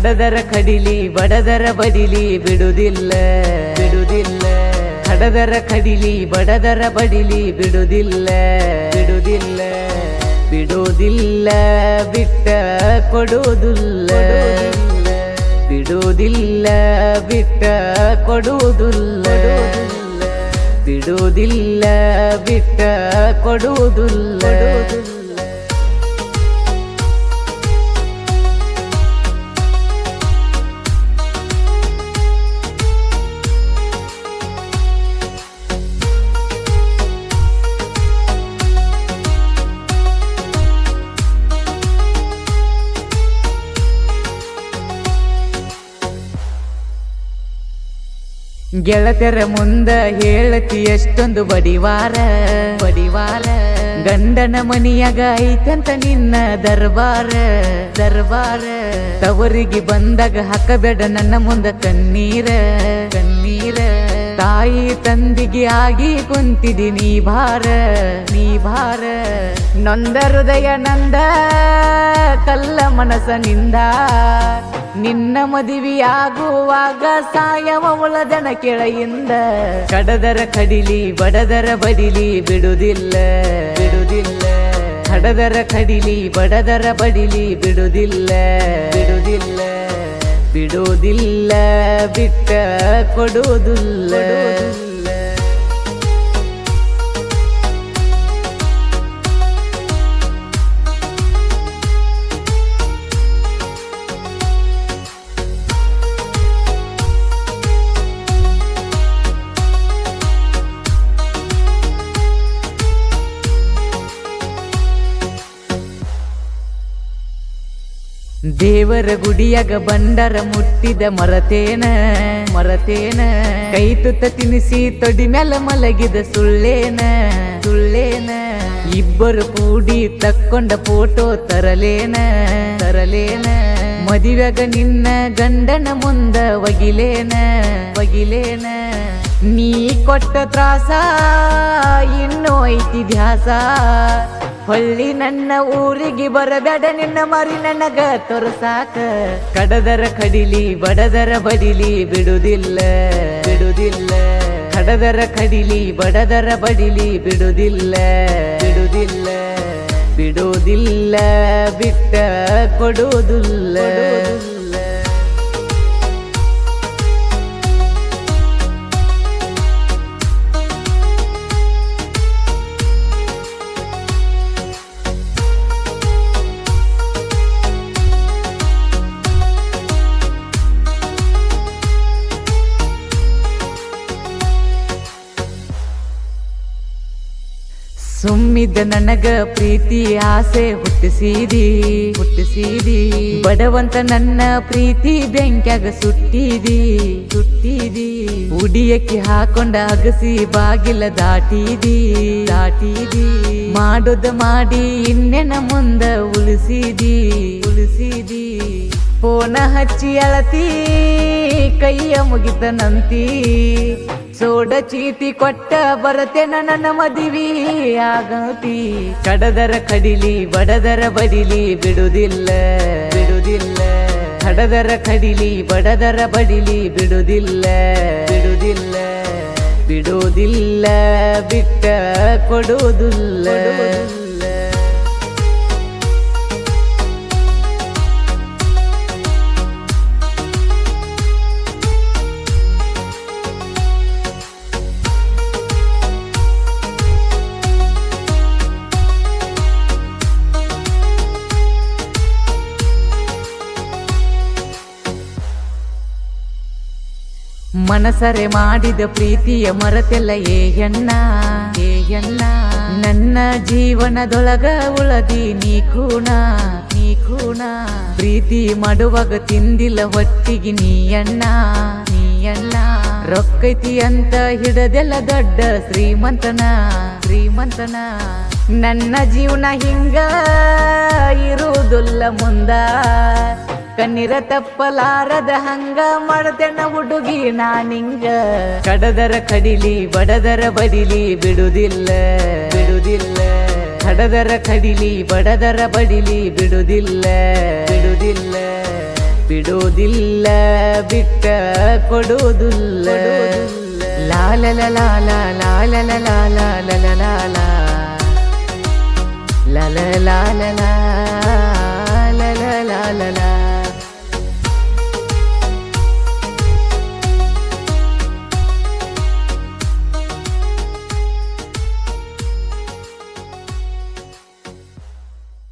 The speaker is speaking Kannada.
ಕಡದರ ಕಡಿಲಿ ಬಡದರ ಬಡಿಲಿ ಬಿಡುದಿಲ್ಲ. ಬಿಡುದಿಲ್ಲ. ಕಡದರ ಕಡಿಲಿ ಬಡದರ ಬಡಿಲಿ ಬಿಡುದಿಲ್ಲ. ಬಿಡುದಿಲ್ಲ. ಬಿಡುವುದಿಲ್ಲ ಬಿಟ್ಟ ಕೊಡುವುದಿಲ್ಲ. ಬಿಡುವುದಿಲ್ಲ ಬಿಟ್ಟ ಕೊಡುವುದಿಲ್ಲ. ಬಿಡುವುದಿಲ್ಲ ಬಿಟ್ಟ ಕೊಡುವುದಿಲ್ಲ. ಗೆಳತರ ಮುಂದ ಹೇಳತಿ ಎಷ್ಟೊಂದು ಬಡಿವಾರ ಬಡಿವಾರ. ಗಂಡನ ಮನಿಯಾಗ ಐತಂತ ನಿನ್ನ ದರ್ಬಾರ ದರ್ಬಾರ. ತವರಿಗೆ ಬಂದಾಗ ಹಾಕಬೇಡ ನನ್ನ ಮುಂದ ಕಣ್ಣೀರ ಕಣ್ಣೀರ. ತಾಯಿ ತಂದಿಗೆ ಆಗಿ ಕುಂತಿದಿ ನೀ ಭಾರ ನೀ ಭಾರ. ನೊಂದ ಹೃದಯ ನಂದ, ಕಲ್ಲ ಮನಸನಿಂದ ನಿನ್ನ ಮದುವೆಯಾಗುವಾಗ ಸಾಯವ ಉಳದನ ಕೆಳೆಯಿಂದ. ಕಡದರ ಕಡಿಲಿ, ಬಡದರ ಬಡಿಲಿ ಬಿಡುದಿಲ್ಲ. ಬಿಡುದಿಲ್ಲ. ಕಡದರ ಕಡಿಲಿ, ಬಡದರ ಬಡಿಲಿ ಬಿಡುದಿಲ್ಲ. ಬಿಡುದಿಲ್ಲ. ಬಿಡುವುದಿಲ್ಲ ಬಿಟ್ಟ ಕೊಡುವುದಿಲ್ಲ. ದೇವರ ಗುಡಿಯಾಗ ಬಂಡರ ಮುಟ್ಟಿದ ಮರತೇನ ಮರತೇನ. ಕೈ ತುತ್ತ ತಿನಿಸಿ ತೊಡಿ ಮ್ಯಾಲ ಮಲಗಿದ ಸುಳ್ಳೇನ ಸುಳ್ಳೇನ. ಇಬ್ಬರು ಕೂಡಿ ತಕ್ಕೊಂಡ ಫೋಟೋ ತರಲೇನ ತರಲೇನ. ಮದುವೆಗ ನಿನ್ನ ಗಂಡನ ಮುಂದ ಒಗಿಲೇನ ಒಗಿಲೇನ. ನೀ ಕೊಟ್ಟ ತ್ರಾಸ, ಇನ್ನೂ ಐತಿ ಧ್ಯಾಸ ಹೊಳ್ಳಿ ನನ್ನ ಊರಿಗೆ ಬರಬೇಡ, ನಿನ್ನ ಮರಿ ನನಗ ತೋರ್ಸಾಕ. ಕಡದರ ಕಡಿಲಿ, ಬಡದರ ಬಡಿಲಿ ಬಿಡುದಿಲ್ಲ. ಬಿಡುದಿಲ್ಲ. ಕಡದರ ಕಡಿಲಿ, ಬಡದರ ಬಡಿಲಿ ಬಿಡುದಿಲ್ಲ. ಬಿಡುದಿಲ್ಲ. ಬಿಡುವುದಿಲ್ಲ ಬಿಟ್ಟ ಕೊಡುವುದಿಲ್ಲ ಸುಮ್ಮಿದ್ದ ನನಗ ಪ್ರೀತಿ ಆಸೆ ಹುಟ್ಟಿಸಿದಿ. ಹುಟ್ಟಿಸಿದಿ. ಬಡವಂತ ನನ್ನ ಪ್ರೀತಿ ಬೆಂಕ್ಯಾಗ ಸುಟ್ಟಿದಿ. ಸುಟ್ಟಿದಿ. ಉಡಿಯಕ್ಕೆ ಹಾಕೊಂಡ ಅಗಸಿ ಬಾಗಿಲ ದಾಟಿದಿ. ದಾಟಿದಿ. ಮಾಡೋದ ಮಾಡಿ ಇನ್ನೆನ ಮುಂದ ಉಳಿಸಿದಿ. ಉಳಿಸಿದಿ. ಫೋನ ಹಚ್ಚಿ ಅಳತಿ, ಕೈಯ ಮುಗಿತನಂತಿ ಸೋಡ ಚೀಟಿ ಕೊಟ್ಟ ಬರತೆ ನನ್ನ ಮದುವೆ ಆಗತಿ. ಕಡದರ ಕಡಿಲಿ ಬಡದರ ಬಡಿಲಿ ಬಿಡುದಿಲ್ಲ. ಬಿಡುದಿಲ್ಲ. ಕಡದರ ಕಡಿಲಿ ಬಡದರ ಬಡಿಲಿ ಬಿಡುದಿಲ್ಲ. ಬಿಡುದಿಲ್ಲ. ಬಿಡುವುದಿಲ್ಲ ಬಿಟ್ಟ ಕೊಡುವುದಿಲ್ಲ. ಮನಸರೆ ಮಾಡಿದ ಪ್ರೀತಿಯ ಮರತೆಲ್ಲ ಏಯಣ್ಣ ಏಯಣ್ಣ ನನ್ನ ಜೀವನದೊಳಗ ಉಳದಿ ನೀ ಕೂಣ ನೀ ಕೂಣ ಪ್ರೀತಿ ಮಾಡುವಾಗ ತಿಂದಿಲ್ಲ ಹೊಟ್ಟಿಗೆ ನೀ ಅಣ್ಣ ನೀ ಅಣ್ಣ. ರೊಕ್ಕೈತಿ ಅಂತ ಹಿಡದೆಲ್ಲ ದೊಡ್ಡ ಶ್ರೀಮಂತನ ಶ್ರೀಮಂತನ. ನನ್ನ ಜೀವನ ಹಿಂಗ ಇರುವುದಿಲ್ಲ ಮುಂದ. ಕಣ್ಣೀರ ತಪ್ಪಲಾರದ ಹಂಗ ಮಾಡ್ತೇನ ಹುಡುಗಿ ನಾನಿಂಗ ಕಡದರ ಕಡಿಲಿ ಬಡದರ ಬಡಿಲಿ ಬಿಡುದಿಲ್ಲ ಬಿಡುದಿಲ್ಲ ಕಡದರ ಕಡಿಲಿ ಬಡದರ ಬಡಿಲಿ ಬಿಡುದಿಲ್ಲ ಬಿಡುದಿಲ್ಲ ಬಿಡುವುದಿಲ್ಲ ಬಿಟ್ಟ ಕೊಡುವುದಿಲ್ಲ ಲಾಲ ಲಾಲ ಲಾಲ ಲಾಲ ಲಾಲ ಲಾಲ ಲಾಲ ಲಾಲ ಲಾಲ ಲಾಲ ಲಾಲ